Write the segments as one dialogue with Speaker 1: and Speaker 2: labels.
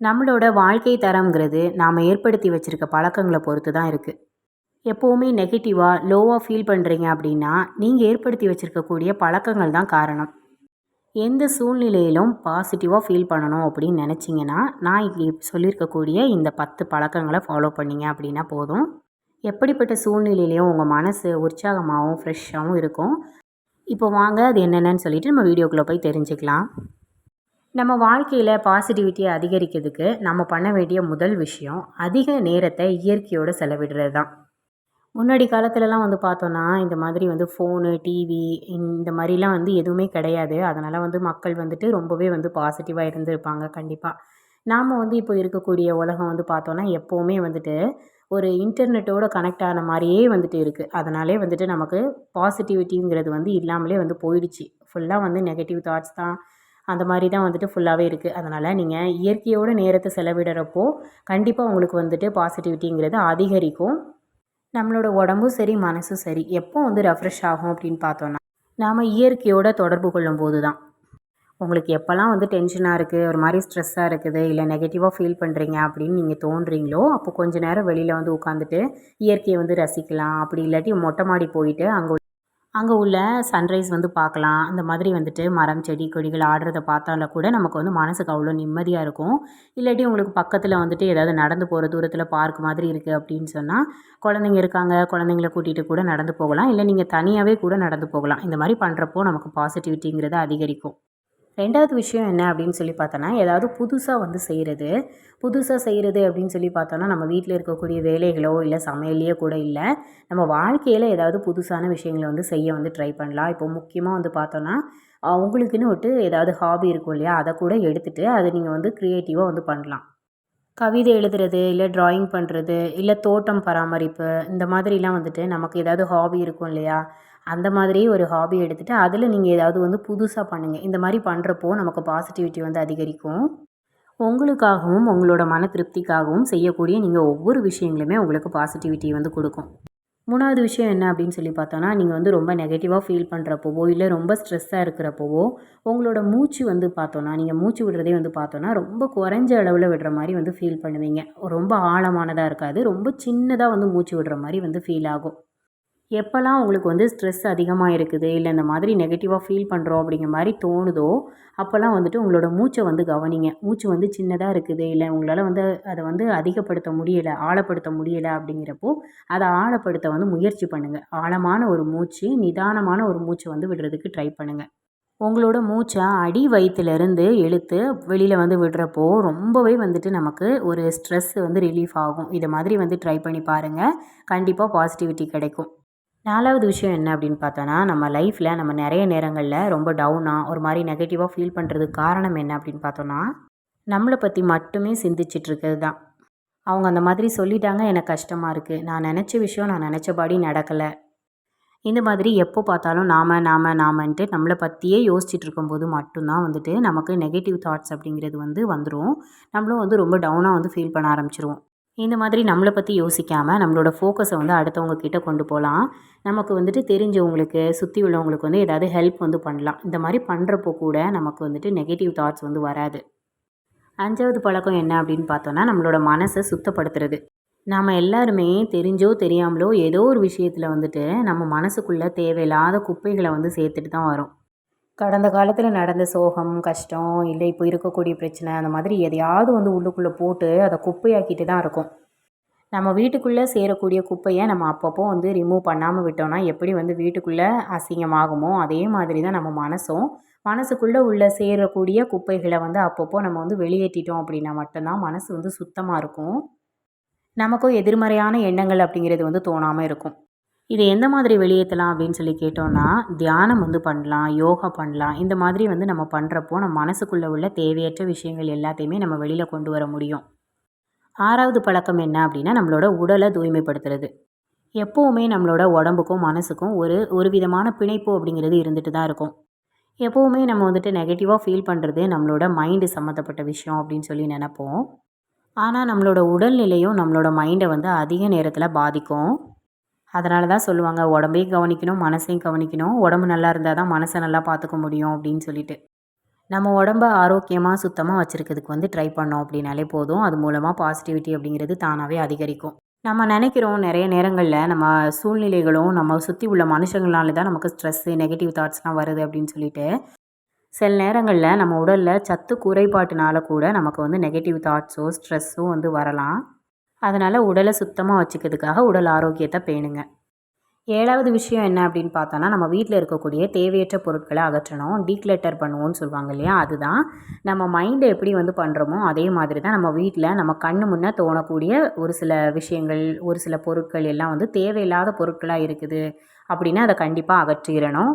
Speaker 1: நம்மளோட வாழ்க்கை தரம்ங்கிறது நாம் ஏற்படுத்தி வச்சுருக்க பழக்கங்களை பொறுத்து தான் இருக்குது எப்போவுமே நெகட்டிவாக லோவாக ஃபீல் பண்ணுறீங்க அப்படின்னா நீங்கள் ஏற்படுத்தி வச்சுருக்கக்கூடிய பழக்கங்கள் தான் காரணம். எந்த சூழ்நிலையிலும் பாசிட்டிவாக ஃபீல் பண்ணணும் அப்படின்னு நினச்சிங்கன்னா நான் இங்கே சொல்லியிருக்கக்கூடிய இந்த பத்து பழக்கங்களை ஃபாலோ பண்ணீங்க அப்படின்னா போதும். எப்படிப்பட்ட சூழ்நிலையிலையும் உங்கள் மனசு உற்சாகமாகவும் ஃப்ரெஷ்ஷாகவும் இருக்கும். இப்போ வாங்க அது என்னென்னு சொல்லிட்டு நம்ம வீடியோக்குள்ளே போய் தெரிஞ்சுக்கலாம். நம்ம வாழ்க்கையில் பாசிட்டிவிட்டியை அதிகரிக்கிறதுக்கு நம்ம பண்ண வேண்டிய முதல் விஷயம் அதிக நேரத்தை இயற்கையோடு செலவிடுறது தான் முன்னாடி காலத்துலலாம் வந்து பார்த்தோன்னா இந்த மாதிரி வந்து ஃபோனு டிவி இந்த மாதிரிலாம் வந்து எதுவுமே கிடையாது. அதனால் வந்து மக்கள் வந்துட்டு ரொம்பவே வந்து பாசிட்டிவாக இருந்திருப்பாங்க கண்டிப்பாக நாம் வந்து இப்போ இருக்கக்கூடிய உலகம் வந்து பார்த்தோன்னா எப்போவுமே வந்துட்டு ஒரு இன்டர்நெட்டோட கனெக்ட் ஆன மாதிரியே வந்துட்டு இருக்குது அதனாலே வந்துட்டு நமக்கு பாசிட்டிவிட்டிங்கிறது வந்து இல்லாமலே வந்து போயிடுச்சு. ஃபுல்லாக வந்து நெகட்டிவ் தாட்ஸ் தான் அந்த மாதிரி தான் வந்துட்டு ஃபுல்லாகவே இருக்குது அதனால் நீங்கள் இயற்கையோட நேரத்தை செலவிடுறப்போ கண்டிப்பாக உங்களுக்கு வந்துட்டு பாசிட்டிவிட்டிங்கிறது அதிகரிக்கும். நம்மளோட உடம்பும் சரி மனசும் சரி எப்போ வந்து ரெஃப்ரெஷ் ஆகும் அப்படின்னு பார்த்தோன்னா நாம் இயற்கையோட தொடர்பு கொள்ளும் போது தான். உங்களுக்கு எப்போல்லாம் வந்து டென்ஷனாக இருக்குது ஒரு மாதிரி ஸ்ட்ரெஸ்ஸாக இருக்குது இல்லை நெகட்டிவாக ஃபீல் பண்ணுறீங்க அப்படின்னு நீங்கள் தோன்றீங்களோ அப்போ கொஞ்ச நேரம் வெளியில் வந்து உட்காந்துட்டு இயற்கையை வந்து ரசிக்கலாம். அப்படி இல்லாட்டி மொட்டை மாடி போயிட்டு அங்கே அங்கே உள்ள சன்ரைஸ் வந்து பார்க்கலாம். அந்த மாதிரி வந்துட்டு மரம் செடி கொடிகள் ஆடுறத பார்த்தால கூட நமக்கு வந்து மனசுக்கு அவ்வளோ நிம்மதியாக இருக்கும். இல்லாட்டி உங்களுக்கு பக்கத்தில் வந்துட்டு ஏதாவது நடந்து போகிற தூரத்தில் பார்க் மாதிரி இருக்குது அப்படின்னு சொன்னால் குழந்தைங்க இருக்காங்க குழந்தைங்கள கூட்டிகிட்டு கூட நடந்து போகலாம். இல்லை நீங்கள் தனியாகவே கூட நடந்து போகலாம். இந்த மாதிரி பண்ணுறப்போ நமக்கு பாசிட்டிவிட்டிங்கிறது அதிகரிக்கும். ரெண்டாவது விஷயம் என்ன அப்படின்னு சொல்லி பார்த்தோன்னா ஏதாவது புதுசாக வந்து செய்கிறது புதுசாக செய்கிறது அப்படின்னு சொல்லி பார்த்தோன்னா நம்ம வீட்டில் இருக்கக்கூடிய வேலைகளோ இல்லை சமையலையோ கூட இல்லை நம்ம வாழ்க்கையில் ஏதாவது புதுசான விஷயங்களை வந்து செய்ய வந்து ட்ரை பண்ணலாம். இப்போ முக்கியமாக வந்து பார்த்தோன்னா உங்களுக்குன்னு விட்டு ஏதாவது ஹாபி இருக்கும் இல்லையா அதை கூட எடுத்துகிட்டு அதை நீங்கள் வந்து க்ரியேட்டிவாக வந்து பண்ணலாம். கவிதை எழுதுறது இல்லை ட்ராயிங் பண்ணுறது இல்லை தோட்டம் பராமரிப்பு இந்த மாதிரிலாம் வந்துட்டு நமக்கு ஏதாவது ஹாபி இருக்கும் இல்லையா அந்த மாதிரியே ஒரு ஹாபி எடுத்துகிட்டு அதில் நீங்கள் ஏதாவது வந்து புதுசாக பண்ணுங்கள் இந்த மாதிரி பண்ணுறப்போ நமக்கு பாசிட்டிவிட்டி வந்து அதிகரிக்கும். உங்களுக்காகவும் உங்களோட மன திருப்திக்காகவும் செய்யக்கூடிய நீங்கள் ஒவ்வொரு விஷயங்களுமே உங்களுக்கு பாசிட்டிவிட்டி வந்து கொடுக்கும். மூணாவது விஷயம் என்ன அப்படின்னு சொல்லி பார்த்தோன்னா நீங்கள் வந்து ரொம்ப நெகட்டிவாக ஃபீல் பண்ணுறப்போவோ இல்லை ரொம்ப ஸ்ட்ரெஸ்ஸாக இருக்கிறப்போவோ உங்களோட மூச்சு வந்து பார்த்தோன்னா நீங்கள் மூச்சு விடுறதே வந்து பார்த்தோன்னா ரொம்ப குறைஞ்ச அளவில் விடுற மாதிரி வந்து ஃபீல் பண்ணுவீங்க. ரொம்ப ஆழமானதாக இருக்காது. ரொம்ப சின்னதாக வந்து மூச்சு விடுற மாதிரி வந்து ஃபீல் ஆகும். எப்போல்லாம் உங்களுக்கு வந்து ஸ்ட்ரெஸ் அதிகமாக இருக்குது இல்லை இந்த மாதிரி நெகட்டிவாக ஃபீல் பண்ணுறோம் அப்படிங்கிற மாதிரி தோணுதோ அப்போல்லாம் வந்துட்டு உங்களோட மூச்சை வந்து கவனிங்க. மூச்சு வந்து சின்னதாக இருக்குது இல்லை உங்களால் வந்து அதை வந்து அதிகப்படுத்த முடியலை ஆழப்படுத்த முடியலை அப்படிங்கிறப்போ அதை ஆழப்படுத்த வந்து முயற்சி பண்ணுங்கள் ஆழமான ஒரு மூச்சு நிதானமான ஒரு மூச்சை வந்து விடுறதுக்கு ட்ரை பண்ணுங்கள் உங்களோட மூச்சை அடி வயிற்றுலேருந்து இழுத்து வெளியில் வந்து விடுறப்போ ரொம்பவே வந்துட்டு நமக்கு ஒரு ஸ்ட்ரெஸ் வந்து ரிலீஃப் ஆகும். இதை மாதிரி வந்து ட்ரை பண்ணி பாருங்கள் கண்டிப்பாக பாசிட்டிவிட்டி கிடைக்கும். நாலாவது விஷயம் என்ன அப்படின்னு பார்த்தோன்னா நம்ம லைஃப்பில் நம்ம நிறைய நேரங்களில் ரொம்ப டவுனாக ஒரு மாதிரி நெகட்டிவாக ஃபீல் பண்ணுறதுக்கு காரணம் என்ன அப்படின்னு பார்த்தோன்னா நம்மளை பற்றி மட்டுமே சிந்திச்சிட்ருக்கிறது தான். அவங்க அந்த மாதிரி சொல்லிட்டாங்க எனக்கு கஷ்டமாக இருக்குது நான் நினச்ச விஷயம் நான் நினச்சபடி நடக்கலை. இந்த மாதிரி எப்போ பார்த்தாலும் நாம் நாம் நாமன்ட்டு நம்மளை பற்றியே யோசிச்சுட்டு இருக்கும்போது மட்டும்தான் வந்துட்டு நமக்கு நெகட்டிவ் தாட்ஸ் அப்படிங்கிறது வந்து வந்துடும் நம்மளும் வந்து ரொம்ப டவுனாக வந்து ஃபீல் பண்ண ஆரம்பிச்சிருவோம். இந்த மாதிரி நம்மளை பற்றி யோசிக்காமல் நம்மளோட ஃபோக்கஸை வந்து அடுத்தவங்க கிட்டே கொண்டு போகலாம் நமக்கு வந்துட்டு தெரிஞ்சவங்களுக்கு சுற்றி உள்ளவங்களுக்கு வந்து ஏதாவது ஹெல்ப் வந்து பண்ணலாம். இந்த மாதிரி பண்ணுறப்போ கூட நமக்கு வந்துட்டு நெகட்டிவ் தாட்ஸ் வந்து வராது. அஞ்சாவது பழக்கம் என்ன அப்படின்னு பார்த்தோன்னா நம்மளோட மனசை சுத்தப்படுத்துறது. நாம் எல்லாருமே தெரிஞ்சோ தெரியாமலோ ஏதோ ஒரு விஷயத்தில் வந்துட்டு நம்ம மனசுக்குள்ளே தேவையில்லாத குப்பைகளை வந்து சேர்த்துட்டு தான் வரோம். கடந்த காலத்தில் நடந்த சோகம் கஷ்டம் இல்லை இப்போ இருக்கக்கூடிய பிரச்சனை அந்த மாதிரி எதையாவது வந்து உள்ளுக்குள்ளே போட்டு அதை குப்பையாக்கிட்டு தான் இருக்கும். நம்ம வீட்டுக்குள்ளே சேரக்கூடிய குப்பையை நம்ம அப்பப்போ வந்து ரிமூவ் பண்ணாமல் விட்டோம்னா எப்படி வந்து வீட்டுக்குள்ளே அசிங்கமாகுமோ அதே மாதிரி தான் நம்ம மனசும் மனசுக்குள்ளே உள்ள சேரக்கூடிய குப்பைகளை வந்து அப்பப்போ நம்ம வந்து வெளியேற்றிட்டோம் அப்படின்னா மட்டும்தான் மனசு வந்து சுத்தமாக இருக்கும். நமக்கும் எதிர்மறையான எண்ணங்கள் அப்படிங்கிறது வந்து தோணாமல் இருக்கும். இதை எந்த மாதிரி வெளியேற்றலாம் அப்படின்னு சொல்லி கேட்டோன்னா தியானம் வந்து பண்ணலாம் யோகா பண்ணலாம். இந்த மாதிரி வந்து நம்ம பண்ணுறப்போ நம்ம மனசுக்குள்ளே உள்ள தேவையற்ற விஷயங்கள் எல்லாத்தையுமே நம்ம வெளியில் கொண்டு வர முடியும். ஆறாவது பழக்கம் என்ன அப்படின்னா நம்மளோட உடலை தூய்மைப்படுத்துறது. எப்போவுமே நம்மளோட உடம்புக்கும் மனசுக்கும் ஒரு ஒரு விதமான பிணைப்பு அப்படிங்கிறது இருந்துட்டு தான் இருக்கும். எப்போவுமே நம்ம வந்துட்டு நெகட்டிவாக ஃபீல் பண்ணுறது நம்மளோட மைண்டு சம்மந்தப்பட்ட விஷயம் அப்படின்னு சொல்லி நினப்போம். ஆனால் நம்மளோட உடல்நிலையும் நம்மளோட மைண்டை வந்து அதிக நேரத்தில் பாதிக்கும். அதனால தான் சொல்லுவாங்க உடம்பையும் கவனிக்கணும் மனசையும் கவனிக்கணும். உடம்பு நல்லா இருந்தால் தான் மனசை நல்லா பார்த்துக்க முடியும் அப்படின்னு சொல்லிட்டு. நம்ம உடம்ப ஆரோக்கியமாக சுத்தமாக வச்சுருக்கிறதுக்கு வந்து ட்ரை பண்ணோம் அப்படின்னாலே போதும். அது மூலமாக பாசிட்டிவிட்டி அப்படிங்கிறது தானாகவே அதிகரிக்கும். நம்ம நினைக்கிறோம் நிறைய நேரங்களில் நம்ம சூழ்நிலைகளும் நம்ம சுற்றி உள்ள மனுஷங்களால தான் நமக்கு ஸ்ட்ரெஸ்ஸு நெகட்டிவ் தாட்ஸ்லாம் வருது அப்படின்னு சொல்லிட்டு சில நேரங்களில் நம்ம உடலில் சத்து குறைபாட்டினால கூட நமக்கு வந்து நெகட்டிவ் தாட்ஸோ ஸ்ட்ரெஸ்ஸோ வந்து வரலாம். அதனால் உடலை சுத்தமாக வச்சுக்கிறதுக்காக உடல் ஆரோக்கியத்தை பேணுங்க. ஏழாவது விஷயம் என்ன அப்படின்னு பார்த்தோன்னா நம்ம வீட்டில் இருக்கக்கூடிய தேவையற்ற பொருட்களை அகற்றணும் டீக்ளட்டர் பண்ணுவோம்னு சொல்லுவாங்க இல்லையா? அதுதான். நம்ம மைண்டை எப்படி வந்து பண்ணுறோமோ அதே மாதிரி தான் நம்ம வீட்டில் நம்ம கண்ணு முன்னே தோணக்கூடிய ஒரு சில விஷயங்கள் ஒரு சில பொருட்கள் எல்லாம் வந்து தேவையில்லாத பொருட்களாக இருக்குது. அப்படின்னா அதை கண்டிப்பாக அகற்றிடணும்.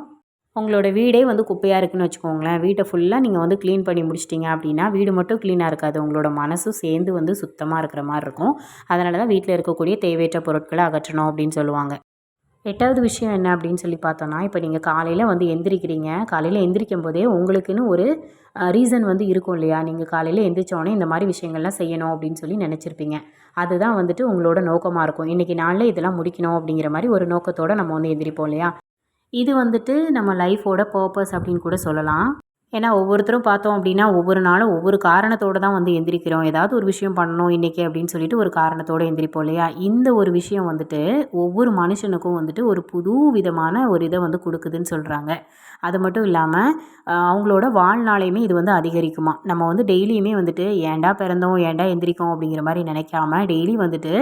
Speaker 1: உங்களோட வீடே வந்து குப்பையாக இருக்குன்னு வச்சுக்கோங்களேன். வீட்டை ஃபுல்லாக நீங்கள் வந்து க்ளீன் பண்ணி முடிச்சிட்டிங்க அப்படின்னா வீடு மட்டும் க்ளீனாக இருக்காது. உங்களோட மனசும் சேர்ந்து வந்து சுத்தமாக இருக்கிற மாதிரி இருக்கும். அதனால தான் வீட்டில் இருக்கக்கூடிய தேவையற்ற பொருட்களை அகற்றணும் அப்படின்னு சொல்லுவாங்க. எட்டாவது விஷயம் என்ன அப்படின்னு சொல்லி பார்த்தோன்னா இப்போ நீங்கள் காலையில் வந்து எந்திரிக்கிறீங்க. காலையில் எந்திரிக்கும் போதே உங்களுக்குன்னு ஒரு ரீசன் வந்து இருக்கும் இல்லையா? நீங்கள் காலையில் எந்திரிச்சோடனே இந்த மாதிரி விஷயங்கள்லாம் செய்யணும் அப்படின்னு சொல்லி நினச்சிருப்பீங்க. அதுதான் வந்துட்டு உங்களோட நோக்கமாக இருக்கும். இன்றைக்கி நாளில் இதெல்லாம் முடிக்கணும் அப்படிங்கிற மாதிரி ஒரு நோக்கத்தோடு நம்ம வந்து எந்திரிப்போம் இல்லையா? இது வந்துட்டு நம்ம லைஃபோட பர்பஸ் அப்படின்னு கூட சொல்லலாம். ஏன்னா ஒவ்வொருத்தரும் பார்த்தோம் அப்படின்னா ஒவ்வொரு நாளும் ஒவ்வொரு காரணத்தோடு தான் வந்து எந்திரிக்கிறோம். ஏதாவது ஒரு விஷயம் பண்ணணும் இன்றைக்கி அப்படின்னு சொல்லிட்டு ஒரு காரணத்தோடு எந்திரிப்போம் இல்லையா? இந்த ஒரு விஷயம் வந்துட்டு ஒவ்வொரு மனுஷனுக்கும் வந்துட்டு ஒரு புது விதமான ஒரு இதை வந்து கொடுக்குதுன்னு சொல்கிறாங்க அது மட்டும் இல்லாமல் அவங்களோட வாழ்நாளையுமே இது வந்து அதிகரிக்குமா? நம்ம வந்து டெய்லியுமே வந்துட்டு ஏண்டா பிறந்தோம் ஏண்டா எந்திரிக்கோம் அப்படிங்கிற மாதிரி நினைக்காம டெய்லி வந்துட்டு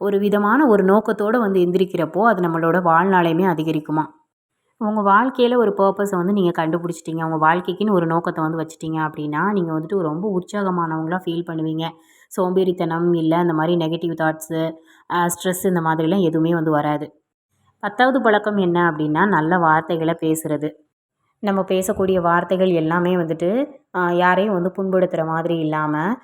Speaker 1: ஒரு விதமான ஒரு நோக்கத்தோடு வந்து எந்திரிக்கிறப்போ அது நம்மளோட வாழ்நாளையுமே அதிகரிக்குமா? உங்கள் வாழ்க்கையில் ஒரு பர்பஸை வந்து நீங்கள் கண்டுபிடிச்சிட்டிங்க. உங்கள் வாழ்க்கைக்குன்னு ஒரு நோக்கத்தை வந்து வச்சுட்டிங்க அப்படின்னா நீங்கள் வந்துட்டு ரொம்ப உற்சாகமானவங்களாக ஃபீல் பண்ணுவீங்க. சோம்பேறித்தனம் இல்லை அந்த மாதிரி நெகட்டிவ் தாட்ஸு ஸ்ட்ரெஸ் இந்த மாதிரிலாம் எதுவுமே வந்து வராது. பத்தாவது பழக்கம் என்ன அப்படின்னா நல்ல வார்த்தைகளை பேசுகிறது நம்ம பேசக்கூடிய வார்த்தைகள் எல்லாமே வந்துட்டு யாரையும் வந்து புண்படுத்துகிற மாதிரி இல்லாமல்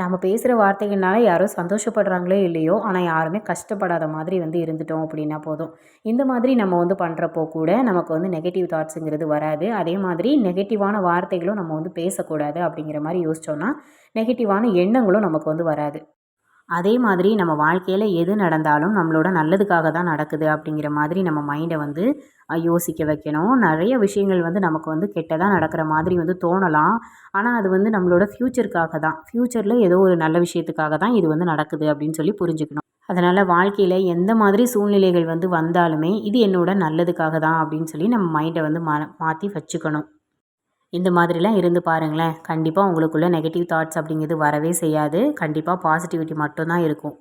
Speaker 1: நாம் பேசுகிற வார்த்தைகள்னால யாரோ சந்தோஷப்படுறாங்களோ இல்லையோ ஆனால் யாருமே கஷ்டப்படாத மாதிரி வந்து இருந்துட்டோம் அப்படின்னா போதும். இந்த மாதிரி நம்ம வந்து பண்ணுறப்போ கூட நமக்கு வந்து நெகட்டிவ் தாட்ஸுங்கிறது வராது. அதே மாதிரி நெகட்டிவான வார்த்தைகளும் நம்ம வந்து பேசக்கூடாது அப்படிங்கிற மாதிரி யோசித்தோன்னா நெகட்டிவான எண்ணங்களும் நமக்கு வந்து வராது. அதே மாதிரி நம்ம வாழ்க்கையில் எது நடந்தாலும் நம்மளோட நல்லதுக்காக தான் நடக்குது அப்படிங்கிற மாதிரி நம்ம மைண்டை வந்து யோசிக்க வைக்கணும். நிறைய விஷயங்கள் வந்து நமக்கு வந்து கெட்டதாக நடக்கிற மாதிரி வந்து தோணலாம். ஆனால் அது வந்து நம்மளோட ஃப்யூச்சருக்காக தான். ஃப்யூச்சரில் ஏதோ ஒரு நல்ல விஷயத்துக்காக தான் இது வந்து நடக்குது அப்படின்னு சொல்லி புரிஞ்சுக்கணும். அதனால் வாழ்க்கையில் எந்த மாதிரி சூழ்நிலைகள் வந்து வந்தாலுமே இது என்னோட நல்லதுக்காக தான் அப்படின்னு சொல்லி நம்ம மைண்டை வந்து மா மாற்றி வச்சுக்கணும். இந்த மாதிரிலாம் இருந்து பாருங்களேன். கண்டிப்பாக உங்களுக்குள்ளே நெகட்டிவ் தாட்ஸ் அப்படிங்கிறது வரவே செய்யாது. கண்டிப்பாக பாசிட்டிவிட்டி மட்டும்தான் இருக்கும்.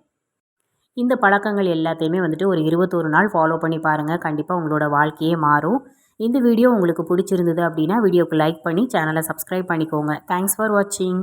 Speaker 1: இந்த பழக்கங்கள் எல்லாத்தையுமே வந்துட்டு ஒரு இருபத்தோரு நாள் ஃபாலோ பண்ணி பாருங்கள் கண்டிப்பாக உங்களோட வாழ்க்கையே மாறும். இந்த வீடியோ உங்களுக்கு பிடிச்சிருந்தது அப்படின்னா வீடியோக்கு லைக் பண்ணி சேனலை சப்ஸ்கிரைப் பண்ணிக்கோங்க. தேங்க்ஸ் ஃபார் வாட்சிங்